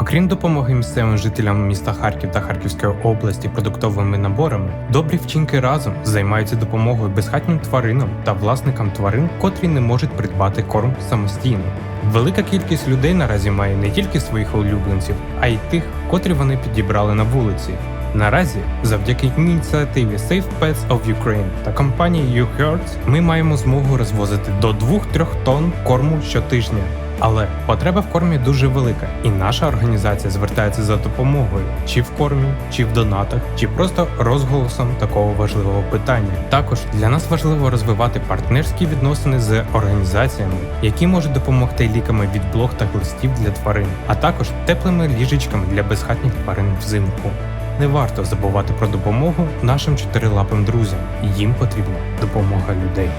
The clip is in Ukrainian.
Окрім допомоги місцевим жителям міста Харків та Харківської області продуктовими наборами, добрі вчинки разом займаються допомогою безхатнім тваринам та власникам тварин, котрі не можуть придбати корм самостійно. Велика кількість людей наразі має не тільки своїх улюбленців, а й тих, котрі вони підібрали на вулиці. Наразі, завдяки ініціативі Save Pets of Ukraine та компанії YouHearts, ми маємо змогу розвозити до 2-3 тонн корму щотижня. Але потреба в кормі дуже велика, і наша організація звертається за допомогою чи в кормі, чи в донатах, чи просто розголосом такого важливого питання. Також для нас важливо розвивати партнерські відносини з організаціями, які можуть допомогти ліками від блог та глистів для тварин, а також теплими ліжечками для безхатніх тварин взимку. Не варто забувати про допомогу нашим чотирилапим друзям. Їм потрібна допомога людей.